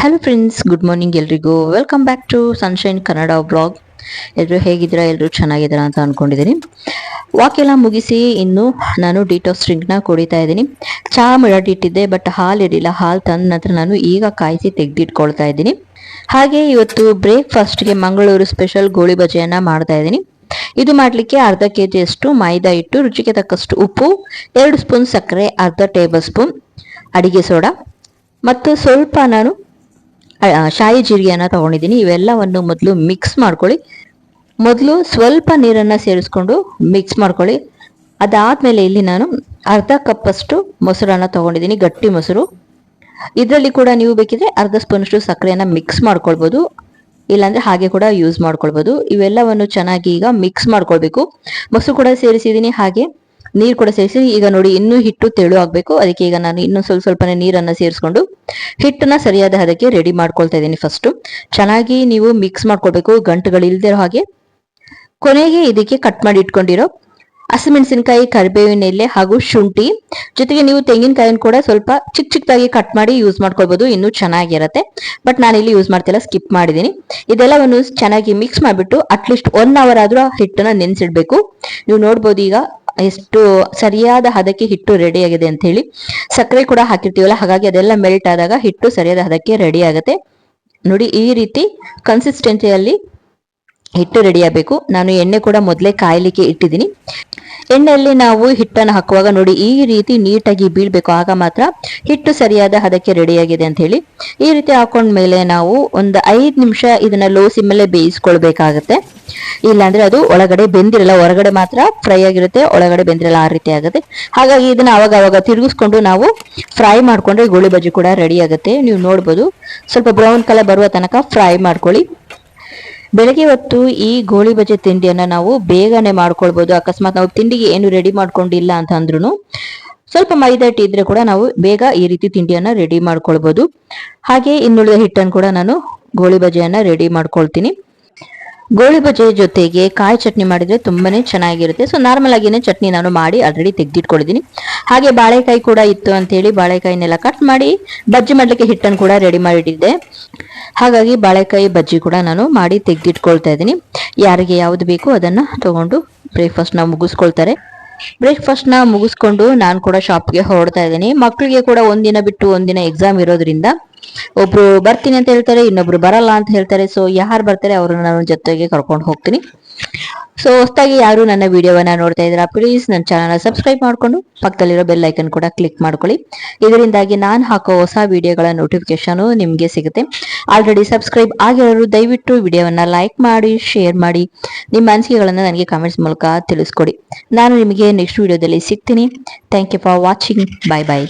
Hello friends good morning ಎಲ್ರಿಗೂ. Welcome back to Sunshine Kannada blog ಎಲ್ಲರೂ ಹೇಗಿದ್ದೀರಾ? ಎಲ್ಲರೂ ಚೆನ್ನಾಗಿದ್ದೀರಾ ಅಂತ ಅಂದ್ಕೊಂಡಿದ್ದೀನಿ ವಾಕ್ ಎಲ್ಲ ಮುಗಿಸಿ ಇನ್ನು ನಾನು ಡಿಟಾಕ್ಸ್ ಡ್ರಿಂಕ್ನ ಕುಡಿತಾ ಇದ್ದೀನಿ. ಚಹಾ ಇಟ್ಟಿದ್ದೆ ಬಟ್ ಹಾಲು ಇರಲಿಲ್ಲ. ಹಾಲು ತಂದ ನಂತರ ನಾನು ಈಗ ಕಾಯಿಸಿ ತೆಗೆದಿಟ್ಕೊಳ್ತಾ ಇದ್ದೀನಿ. ಹಾಗೆ ಇವತ್ತು ಬ್ರೇಕ್ಫಾಸ್ಟ್ಗೆ ಮಂಗಳೂರು ಸ್ಪೆಷಲ್ ಗೋಳಿ ಬಜೆಯನ್ನು ಮಾಡ್ತಾ ಇದ್ದೀನಿ. ಇದು ಮಾಡಲಿಕ್ಕೆ ಅರ್ಧ ಕೆ ಜಿಯಷ್ಟು ಮೈದಾ ಇಟ್ಟು ರುಚಿಗೆ ತಕ್ಕಷ್ಟು ಉಪ್ಪು, ಎರಡು ಸ್ಪೂನ್ ಸಕ್ಕರೆ, ಅರ್ಧ ಟೇಬಲ್ ಸ್ಪೂನ್ ಅಡಿಗೆ ಸೋಡಾ, ಮತ್ತು ಸ್ವಲ್ಪ ನಾನು ಶಾಯಿ ಜೀರಿಗೆಯನ್ನು ತಗೊಂಡಿದ್ದೀನಿ. ಇವೆಲ್ಲವನ್ನು ಮೊದಲು ಮಿಕ್ಸ್ ಮಾಡ್ಕೊಳ್ಳಿ. ಮೊದಲು ಸ್ವಲ್ಪ ನೀರನ್ನು ಸೇರಿಸ್ಕೊಂಡು ಮಿಕ್ಸ್ ಮಾಡ್ಕೊಳ್ಳಿ. ಅದಾದಮೇಲೆ ಇಲ್ಲಿ ನಾನು ಅರ್ಧ ಕಪ್ಪಷ್ಟು ಮೊಸರನ್ನು ತಗೊಂಡಿದ್ದೀನಿ, ಗಟ್ಟಿ ಮೊಸರು. ಇದರಲ್ಲಿ ಕೂಡ ನೀವು ಬೇಕಿದ್ರೆ ಅರ್ಧ ಸ್ಪೂನಷ್ಟು ಸಕ್ಕರೆಯನ್ನು ಮಿಕ್ಸ್ ಮಾಡ್ಕೊಳ್ಬೋದು. ಇಲ್ಲಾಂದ್ರೆ ಹಾಗೆ ಕೂಡ ಯೂಸ್ ಮಾಡ್ಕೊಳ್ಬೋದು. ಇವೆಲ್ಲವನ್ನು ಚೆನ್ನಾಗಿ ಈಗ ಮಿಕ್ಸ್ ಮಾಡ್ಕೊಳ್ಬೇಕು. ಮೊಸರು ಕೂಡ ಸೇರಿಸಿದ್ದೀನಿ ಹಾಗೆ. ನೀರು ಕೂಡ ಸೇರಿಸಿ, ಈಗ ನೋಡಿ ಇನ್ನೂ ಹಿಟ್ಟು ತೆಳು ಆಗ್ಬೇಕು. ಅದಕ್ಕೆ ಈಗ ನಾನು ಇನ್ನೂ ಸ್ವಲ್ಪ ಸ್ವಲ್ಪನೇ ನೀರನ್ನ ಸೇರಿಸ್ಕೊಂಡು ಹಿಟ್ಟನ್ನ ಸರಿಯಾದ ಹದಕ್ಕೆ ರೆಡಿ ಮಾಡ್ಕೊಳ್ತಾ ಇದ್ದೀನಿ ಫಸ್ಟ್ ಚೆನ್ನಾಗಿ ನೀವು ಮಿಕ್ಸ್ ಮಾಡ್ಕೊಳ್ಬೇಕು ಗಂಟುಗಳು ಇಲ್ದಿರೋ ಹಾಗೆ. ಕೊನೆಗೆ ಇದಕ್ಕೆ ಕಟ್ ಮಾಡಿ ಇಟ್ಕೊಂಡಿರೋ ಹಸಿಮೆಣಸಿನಕಾಯಿ ಕರಿಬೇವಿನ ಎಲೆ ಹಾಗೂ ಶುಂಠಿ. ಜೊತೆಗೆ ನೀವು ತೆಂಗಿನಕಾಯಿನ ಕೂಡ ಸ್ವಲ್ಪ ಚಿಕ್ಕ ಚಿಕ್ಕದಾಗಿ ಕಟ್ ಮಾಡಿ ಯೂಸ್ ಮಾಡ್ಕೊಳ್ಬೋದು. ಇನ್ನೂ ಚೆನ್ನಾಗಿರುತ್ತೆ. ಬಟ್ ನಾನು ಇಲ್ಲಿ ಯೂಸ್ ಮಾಡ್ತಿಲ್ಲ ಸ್ಕಿಪ್ ಮಾಡಿದ್ದೀನಿ. ಇದೆಲ್ಲವನ್ನು ಚೆನ್ನಾಗಿ ಮಿಕ್ಸ್ ಮಾಡಿಬಿಟ್ಟು ಅಟ್ಲೀಸ್ಟ್ ಒನ್ ಅವರ್ ಆದ್ರೂ ಹಿಟ್ಟನ್ನ ನೆನೆಸಿಡ್ಬೇಕು. ನೀವು ನೋಡ್ಬೋದು ಈಗ ಎಷ್ಟು ಸರಿಯಾದ ಹದಕ್ಕೆ ಹಿಟ್ಟು ರೆಡಿ ಆಗಿದೆ ಅಂತ ಹೇಳಿ ಸಕ್ಕರೆ ಕೂಡ ಹಾಕಿರ್ತೀವಲ್ಲ, ಹಾಗಾಗಿ ಅದೆಲ್ಲ ಮೆಲ್ಟ್ ಆದಾಗ ಹಿಟ್ಟು ಸರಿಯಾದ ಹದಕ್ಕೆ ರೆಡಿ ಆಗುತ್ತೆ. ನೋಡಿ, ಈ ರೀತಿ ಕನ್ಸಿಸ್ಟೆನ್ಸಿಯಲ್ಲಿ ಹಿಟ್ಟು ರೆಡಿ ಆಗಬೇಕು. ನಾನು ಎಣ್ಣೆ ಕೂಡ ಮೊದಲೇ ಕಾಯಲಿಕ್ಕೆ ಇಟ್ಟಿದ್ದೀನಿ. ಎಣ್ಣೆಯಲ್ಲಿ ನಾವು ಹಿಟ್ಟನ್ನು ಹಾಕುವಾಗ ನೋಡಿ, ಈ ರೀತಿ ನೀಟಾಗಿ ಬೀಳ್ಬೇಕು. ಆಗ ಮಾತ್ರ ಹಿಟ್ಟು ಸರಿಯಾದ ಹದಕ್ಕೆ ರೆಡಿಯಾಗಿದೆ ಅಂತ ಹೇಳಿ, ಈ ರೀತಿ ಹಾಕೊಂಡ್ಮೇಲೆ ನಾವು ಒಂದು ಐದು ನಿಮಿಷ ಇದನ್ನ ಲೋ ಸಿಮ್ಮಲ್ಲೇ ಬೇಯಿಸ್ಕೊಳ್ಬೇಕಾಗತ್ತೆ. ಇಲ್ಲಾಂದ್ರೆ ಅದು ಒಳಗಡೆ ಬೆಂದಿರಲ್ಲ, ಹೊರಗಡೆ ಮಾತ್ರ ಫ್ರೈ ಆಗಿರುತ್ತೆ, ಒಳಗಡೆ ಬೆಂದಿರಲ್ಲ, ಆ ರೀತಿ ಆಗುತ್ತೆ. ಹಾಗಾಗಿ ಇದನ್ನ ಅವಾಗ ಅವಾಗ ತಿರುಗಿಸ್ಕೊಂಡು ನಾವು ಫ್ರೈ ಮಾಡ್ಕೊಂಡ್ರೆ ಗೋಳಿ ಬಜ್ಜಿ ಕೂಡ ರೆಡಿ ಆಗುತ್ತೆ. ನೀವು ನೋಡ್ಬೋದು, ಸ್ವಲ್ಪ ಬ್ರೌನ್ ಕಲರ್ ಬರುವ ತನಕ ಫ್ರೈ ಮಾಡ್ಕೊಳ್ಳಿ. ಬೆಳಗ್ಗೆ ಹೊತ್ತು ಈ ಗೋಳಿ ಬಜೆ ತಿಂಡಿಯನ್ನ ನಾವು ಬೇಗನೆ ಮಾಡ್ಕೊಳ್ಬೋದು. ಅಕಸ್ಮಾತ್ ನಾವು ತಿಂಡಿಗೆ ಏನು ರೆಡಿ ಮಾಡ್ಕೊಂಡಿಲ್ಲ ಅಂತ ಅಂದ್ರೂ ಸ್ವಲ್ಪ ಮೈದಾ ಇದ್ರೆ ಕೂಡ ನಾವು ಬೇಗ ಈ ರೀತಿ ತಿಂಡಿಯನ್ನ ರೆಡಿ ಮಾಡ್ಕೊಳ್ಬೋದು. ಹಾಗೆ ಇನ್ನುಳಿದ ಹಿಟ್ಟನ್ನು ಕೂಡ ನಾನು ಗೋಳಿ ಬಜೆಯನ್ನ ರೆಡಿ ಮಾಡ್ಕೊಳ್ತೀನಿ. ಗೋಳಿ ಬಜೆ ಜೊತೆಗೆ ಕಾಯಿ ಚಟ್ನಿ ಮಾಡಿದ್ರೆ ತುಂಬಾನೇ ಚೆನ್ನಾಗಿರುತ್ತೆ. ಸೊ ನಾರ್ಮಲ್ ಆಗಿನೇ ಚಟ್ನಿ ನಾನು ಮಾಡಿ ಆಲ್ರೆಡಿ ತೆಗೆದಿಟ್ಕೊಂಡಿದ್ದೀನಿ ಹಾಗೆ ಬಾಳೆಕಾಯಿ ಕೂಡ ಇತ್ತು ಅಂತ ಹೇಳಿ ಬಾಳೆಕಾಯಿನೆಲ್ಲ ಕಟ್ ಮಾಡಿ ಬಜ್ಜಿ ಮಾಡ್ಲಿಕ್ಕೆ ಹಿಟ್ಟನ್ನು ಕೂಡ ರೆಡಿ ಮಾಡಿಟ್ಟಿದ್ದೆ. ಹಾಗಾಗಿ ಬಾಳೆಕಾಯಿ ಬಜ್ಜಿ ಕೂಡ ನಾನು ಮಾಡಿ ತೆಗೆದಿಟ್ಕೊಳ್ತಾ ಇದ್ದೀನಿ. ಯಾರಿಗೆ ಯಾವ್ದು ಬೇಕು ಅದನ್ನ ತಗೊಂಡು ಬ್ರೇಕ್ಫಾಸ್ಟ್ನ ಮುಗಿಸ್ಕೊಳ್ತಾರೆ. ಬ್ರೇಕ್ಫಾಸ್ಟ್ನ ಮುಗಿಸ್ಕೊಂಡು ನಾನು ಕೂಡ ಶಾಪ್ಗೆ ಹೊರಡ್ತಾ ಇದ್ದೀನಿ. ಮಕ್ಕಳಿಗೆ ಕೂಡ ಒಂದಿನ ಬಿಟ್ಟು ಒಂದಿನ ಎಕ್ಸಾಮ್ ಇರೋದ್ರಿಂದ ಒಬ್ರು ಬರ್ತೀನಿ ಅಂತ ಹೇಳ್ತಾರೆ, ಇನ್ನೊಬ್ರು ಬರಲ್ಲ ಅಂತ ಹೇಳ್ತಾರೆ. ಸೊ ಯಾರು ಬರ್ತಾರೆ ಅವ್ರನ್ನ ನಾನು ಜೊತೆಗೆ ಕರ್ಕೊಂಡು ಹೋಗ್ತೀನಿ. ಸೊ ಹೊಸದಾಗಿ ಯಾರು ನನ್ನ ವಿಡಿಯೋವನ್ನ ನೋಡ್ತಾ ಇದ್ದೀರಾ ಪ್ಲೀಸ್ ನನ್ನ ಚಾನಲ್ ಸಬ್ಸ್ಕ್ರೈಬ್ ಮಾಡ್ಕೊಂಡು ಪಕ್ಕದಲ್ಲಿರೋ ಬೆಲ್ ಐಕನ್ ಕೂಡ ಕ್ಲಿಕ್ ಮಾಡ್ಕೊಳ್ಳಿ. ಇದರಿಂದಾಗಿ ನಾನು ಹಾಕೋ ಹೊಸ ವಿಡಿಯೋಗಳ ನೋಟಿಫಿಕೇಶನ್ ನಿಮಗೆ ಸಿಗುತ್ತೆ. ಆಲ್ರೆಡಿ ಸಬ್ಸ್ಕ್ರೈಬ್ ಆಗಿರೋರು ದಯವಿಟ್ಟು ವಿಡಿಯೋವನ್ನ ಲೈಕ್ ಮಾಡಿ ಶೇರ್ ಮಾಡಿ. ನಿಮ್ಮ ಅನಿಸಿಕೆಗಳನ್ನ ನನಗೆ ಕಾಮೆಂಟ್ಸ್ ಮೂಲಕ ತಿಳಿಸ್ಕೊಡಿ. ನಾನು ನಿಮಗೆ ನೆಕ್ಸ್ಟ್ ವಿಡಿಯೋದಲ್ಲಿ ಸಿಗ್ತೀನಿ. Thank you for watching bye bye